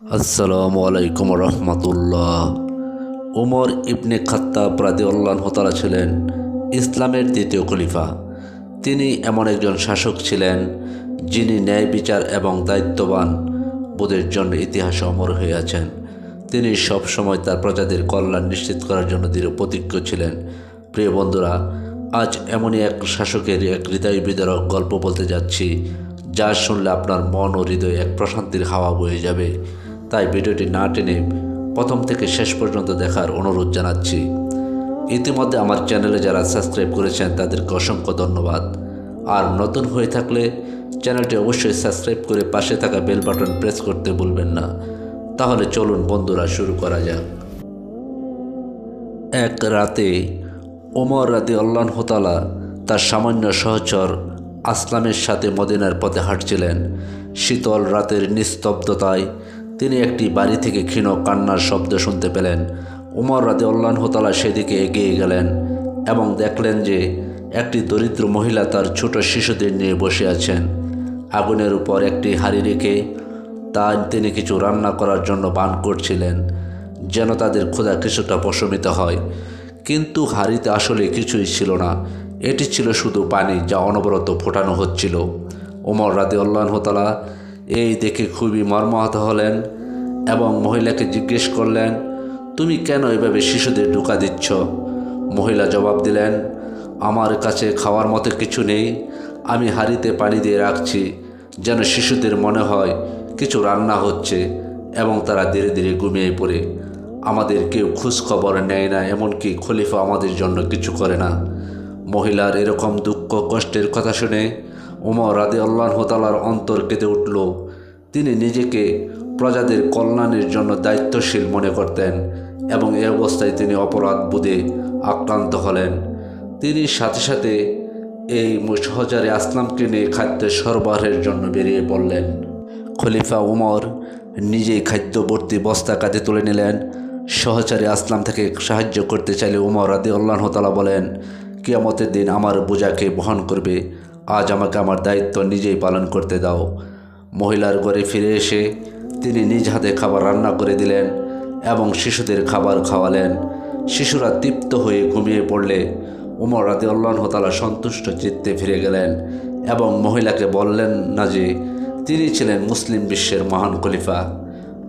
আসসালামু আলাইকুম রহমতুল্লাহ। উমর ইবনে খাত্তাব রাদিউল্লাহ তালা ছিলেন ইসলামের দ্বিতীয় খলিফা। তিনি এমন একজন শাসক ছিলেন, যিনি ন্যায় বিচার এবং দায়িত্ববান বোধের জন্য ইতিহাসে অমর হয়ে আছেন। তিনি সব সময় তার প্রজাদের কল্যাণ নিশ্চিত করার জন্য দৃঢ় প্রতিজ্ঞ ছিলেন। প্রিয় বন্ধুরা, আজ এমনই এক শাসকের এক হৃদয় বিদারক গল্প বলতে যাচ্ছি, যা শুনলে আপনার মন ও হৃদয়ে এক প্রশান্তির হাওয়া বয়ে যাবে। তাই ভিডিওটি না টেনে প্রথম থেকে শেষ পর্যন্ত দেখার অনুরোধ জানাচ্ছি। ইতিমধ্যে আমার চ্যানেলে যারা সাবস্ক্রাইব করেছেন, তাদেরকে অসংখ্য ধন্যবাদ। আর নতুন হয়ে থাকলে চ্যানেলটি অবশ্যই সাবস্ক্রাইব করে পাশে থাকা বেল বাটন প্রেস করতে ভুলবেন না। তাহলে চলুন বন্ধুরা, শুরু করা যাক। এক রাতে ওমর রাতে অল্লান আল্লাহতালা তার সামান্য সহচর আসলামের সাথে মদিনার পথে হাঁটছিলেন। শীতল রাতের নিস্তব্ধতায় তিনি একটি বাড়ি থেকে ক্ষীণ কান্নার শব্দ শুনতে পেলেন। উমর রাদে আল্লাহতালা সেদিকে এগিয়ে গেলেন এবং দেখলেন যে একটি দরিদ্র মহিলা তার ছোট শিশুদের নিয়ে বসে আছেন। আগুনের উপর একটি হাড়ি রেখে তা তিনি কিছু রান্না করার জন্য বান করছিলেন, যেন তাদের ক্ষুধা কিছুটা প্রশমিত হয়। কিন্তু হাড়িতে আসলে কিছুই ছিল না। এটি ছিল শুধু পানি যা অনবরত ফোটানো হচ্ছিল। ওমর রাদে আল্লাহতালা এই দেখে খুবই মর্মাহত হলেন এবং মহিলাকে জিজ্ঞেস করলেন, তুমি কেন এভাবে শিশুদের ঢুকা দিচ্ছ? মহিলা জবাব দিলেন, আমার কাছে খাওয়ার মতো কিছু নেই। আমি হাঁড়িতে পানি দিয়ে রাখছি, যেন শিশুদের মনে হয় কিছু রান্না হচ্ছে এবং তারা ধীরে ধীরে ঘুমিয়ে পড়ে। আমাদের কেউ খোঁজখবর নেয় না, এমনকি খলিফা আমাদের জন্য কিছু করে না। মহিলার এরকম দুঃখ কষ্টের কথা শুনে উমর রাদে আল্লাহ তালার অন্তর কেঁদে উঠল। তিনি নিজেকে প্রজাদের কল্যাণের জন্য দায়িত্বশীল মনে করতেন এবং এ অবস্থায় তিনি অপরাধ বোধে আক্রান্ত হলেন। তিনি সাথে সাথে এই সহজারে আসলামকে নিয়ে খাদ্য সরবরাহের জন্য বেরিয়ে পড়লেন। খলিফা উমর নিজেই খাদ্যবর্তী বস্তা কাঁধে তুলে নিলেন। সহচারী আসলাম থেকে সাহায্য করতে চাইলে উমর রাদি আল্লাহতালা বলেন, কিয়ামতের দিন আমার বোঝাকে বহন করবে আজ আমাকে আমার দায়িত্ব নিজেই পালন করতে দাও। মহিলার ঘরে ফিরে এসে তিনি নিজ হাতে খাবার রান্না করে দিলেন এবং শিশুদের খাবার খাওয়ালেন। শিশুরা তৃপ্ত হয়ে ঘুমিয়ে পড়লে উমর রাদি আল্লাহতালা সন্তুষ্ট চিত্তে ফিরে গেলেন এবং মহিলাকে বললেন না যে, তিনি ছিলেন মুসলিম বিশ্বের মহান খলিফা।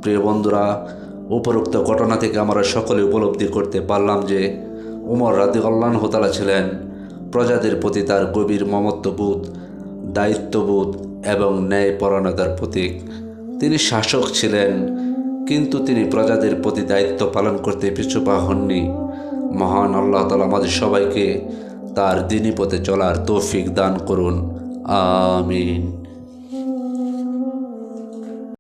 প্রিয় বন্ধুরা, উপরোক্ত ঘটনা থেকে আমরা সকলে উপলব্ধি করতে পারলাম যে, উমর রাদি আল্লাহতালা ছিলেন প্রজাদের প্রতি তার গভীর মমত্ববোধ, দায়িত্ববোধ এবং ন্যায়পরায়ণতার প্রতীক। তিনি শাসক ছিলেন, কিন্তু তিনি প্রজাদের প্রতি দায়িত্ব পালন করতে পিছুপা হননি। মহান আল্লাহ তালা আমাদের সবাইকে তার দিনী পথে চলার তৌফিক দান করুন। আমিন।